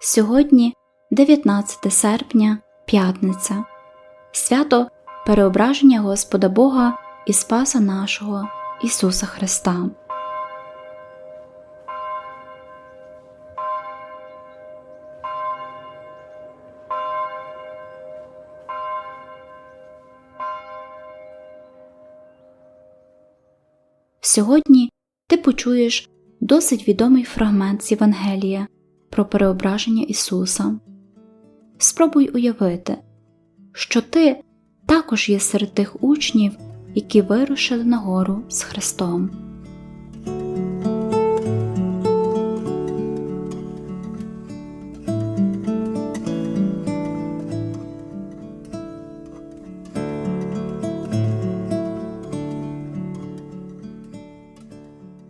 Сьогодні 19 серпня, п'ятниця, свято Переображення Господа Бога і Спаса нашого Ісуса Христа. Сьогодні ти почуєш досить відомий фрагмент з Євангелія про переображення Ісуса. Спробуй уявити, що ти також є серед тих учнів, які вирушили на гору з Христом.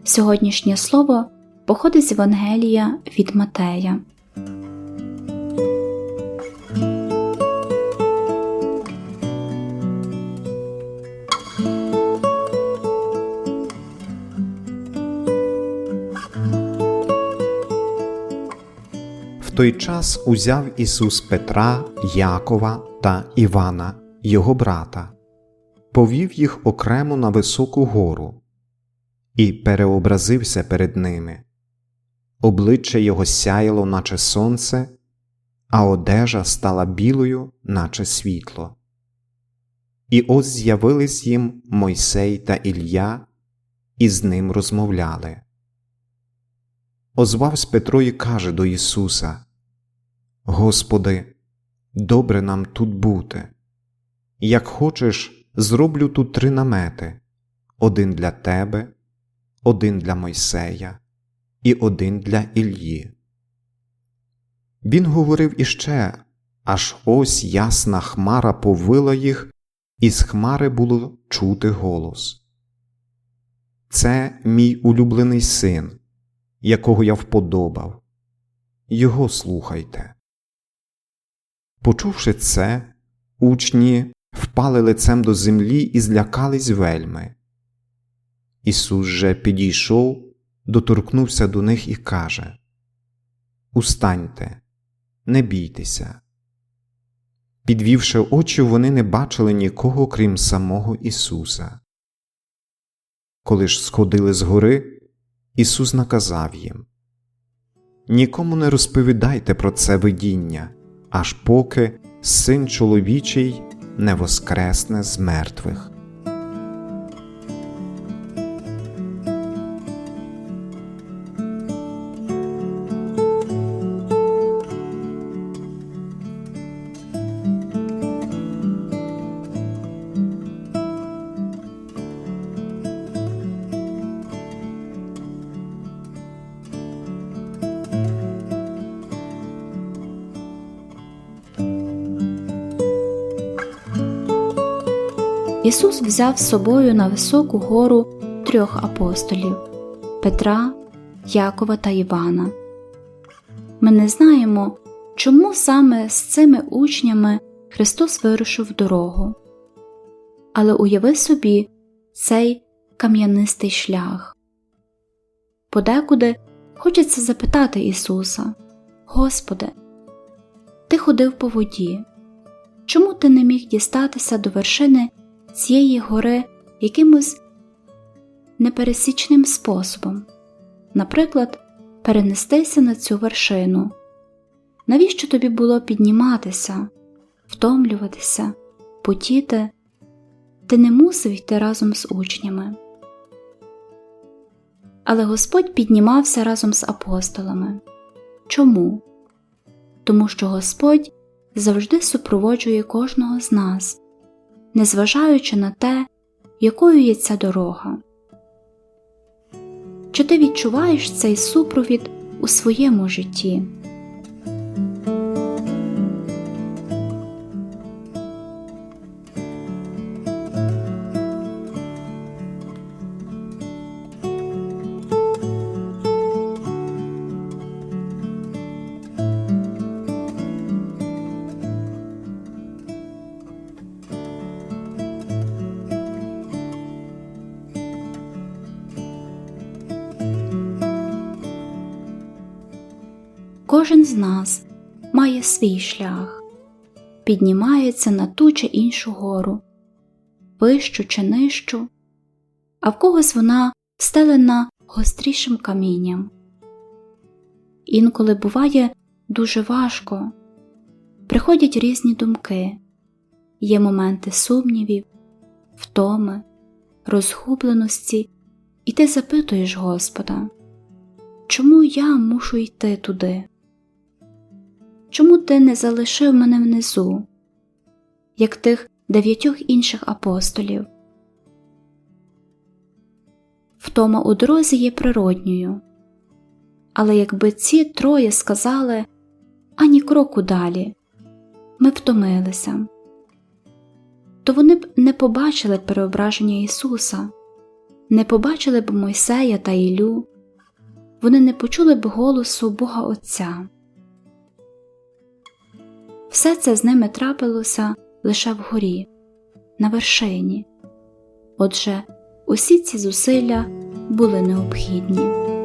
Сьогоднішнє слово походить з Євангелія від Матея. В той час узяв Ісус Петра, Якова та Івана, його брата, повів їх окремо на високу гору і переобразився перед ними. Обличчя його сяяло, наче сонце, а одежа стала білою, наче світло. І ось з'явились їм Мойсей та Ілля, і з ним розмовляли. Озвавсь Петро і каже до Ісуса: Господи, добре нам тут бути. Як хочеш, зроблю тут три намети один для Тебе, один для Мойсея і один для Іллі. Він говорив іще, аж ось ясна хмара повила їх, і з хмари було чути голос. Це мій улюблений син, якого я вподобав. Його слухайте. Почувши це, учні впали лицем до землі і злякались вельми. Ісус же підійшов, доторкнувся до них і каже Устаньте, не бійтеся. Підвівши очі, вони не бачили нікого, крім самого Ісуса. Коли ж сходили з гори, Ісус наказав їм Нікому не розповідайте про це видіння, аж поки син чоловічий не воскресне з мертвих. Ісус взяв з собою на високу гору трьох апостолів Петра, Якова та Івана. Ми не знаємо, чому саме з цими учнями Христос вирушив дорогу. Але уяви собі цей кам'янистий шлях. Подекуди хочеться запитати Ісуса Господи, Ти ходив по воді. Чому ти не міг дістатися до вершини цієї гори якимось непересічним способом, наприклад, перенестися на цю вершину. Навіщо тобі було підніматися, втомлюватися, потіти? Ти не мусив йти разом з учнями. Але Господь піднімався разом з апостолами. Чому? Тому що Господь завжди супроводжує кожного з нас, незважаючи на те, якою є ця дорога. Чи ти відчуваєш цей супровід у своєму житті? Кожен з нас має свій шлях, піднімається на ту чи іншу гору, вищу чи нижчу, а в когось вона стелена гострішим камінням. Інколи буває дуже важко, приходять різні думки, є моменти сумнівів, втоми, розгубленості, і ти запитуєш Господа, чому я мушу йти туди? Чому ти не залишив мене внизу, як тих дев'ятьох інших апостолів? Втома у дорозі є природньою, але якби ці троє сказали ані кроку далі, ми втомилися, то вони б не побачили переображення Ісуса, не побачили б Мойсея та Ілю, вони не почули б голосу Бога Отця. Все це з ними трапилося лише вгорі, на вершині. Отже, усі ці зусилля були необхідні.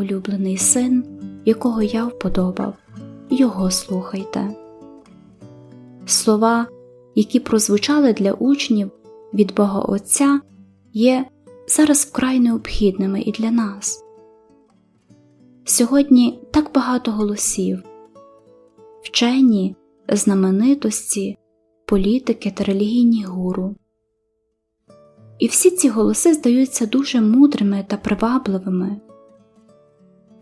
Улюблений син, якого я вподобав, його слухайте. Слова, які прозвучали для учнів від Бога Отця, є зараз вкрай необхідними і для нас. Сьогодні так багато голосів, вчені, знаменитості, політики та релігійні гуру. І всі ці голоси здаються дуже мудрими та привабливими.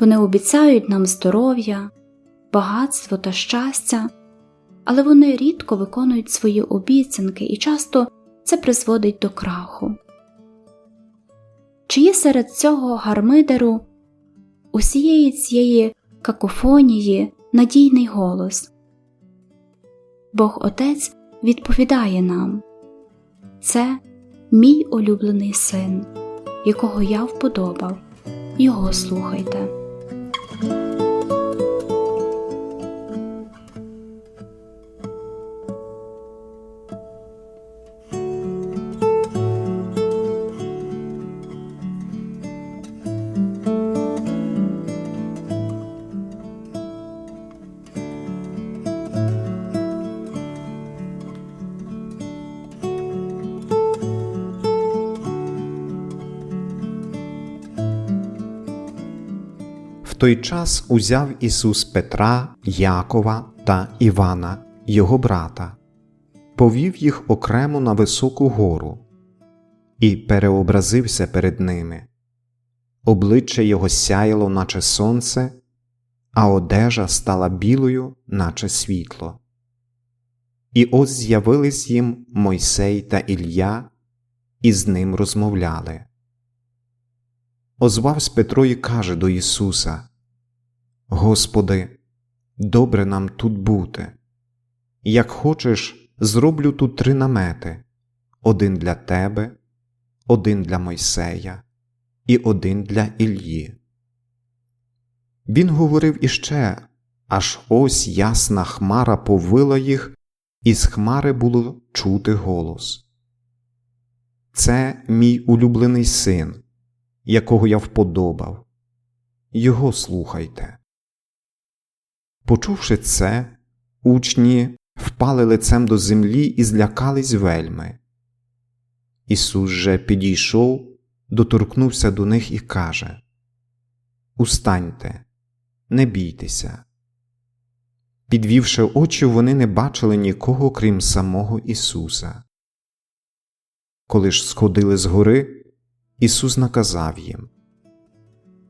Вони обіцяють нам здоров'я, багатство та щастя, але вони рідко виконують свої обіцянки і часто це призводить до краху. Чи є серед цього гармидеру усієї цієї какофонії надійний голос? Бог Отець відповідає нам це мій улюблений син, якого я вподобав, його слухайте. Той час узяв Ісус Петра, Якова та Івана, його брата, повів їх окремо на високу гору і переобразився перед ними. Обличчя його сяяло, наче сонце, а одежа стала білою, наче світло. І ось з'явились їм Мойсей та Ілля, і з ним розмовляли. Озвавсь Петро і каже до Ісуса: Господи, добре нам тут бути. Як хочеш, зроблю тут три намети один для Тебе, один для Мойсея і один для Іллі. Він говорив іще, аж ось ясна хмара повила їх, і з хмари було чути голос. Це мій улюблений син якого я вподобав. Його слухайте. Почувши це, учні впали лицем до землі і злякались вельми. Ісус же підійшов, доторкнувся до них і каже Устаньте, не бійтеся. Підвівши очі, вони не бачили нікого, крім самого Ісуса. Коли ж сходили з гори, Ісус наказав їм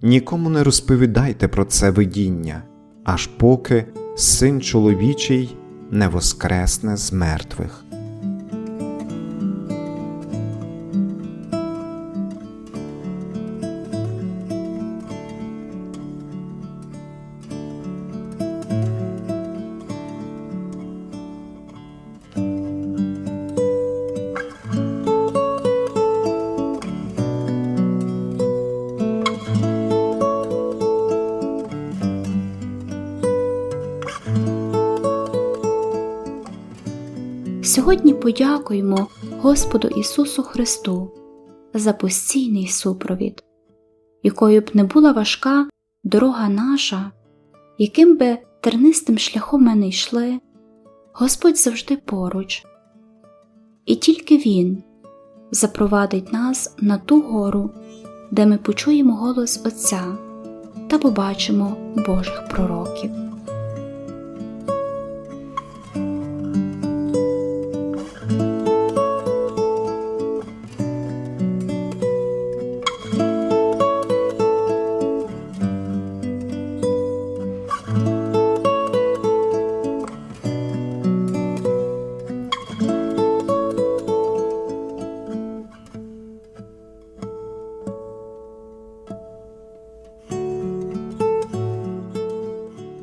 Нікому не розповідайте про це видіння, аж поки син чоловічий не воскресне з мертвих. Сьогодні подякуємо Господу Ісусу Христу за постійний супровід, якою б не була важка дорога наша, яким би тернистим шляхом ми не йшли, Господь завжди поруч, і тільки Він запровадить нас на ту гору, де ми почуємо голос Отця та побачимо Божих пророків.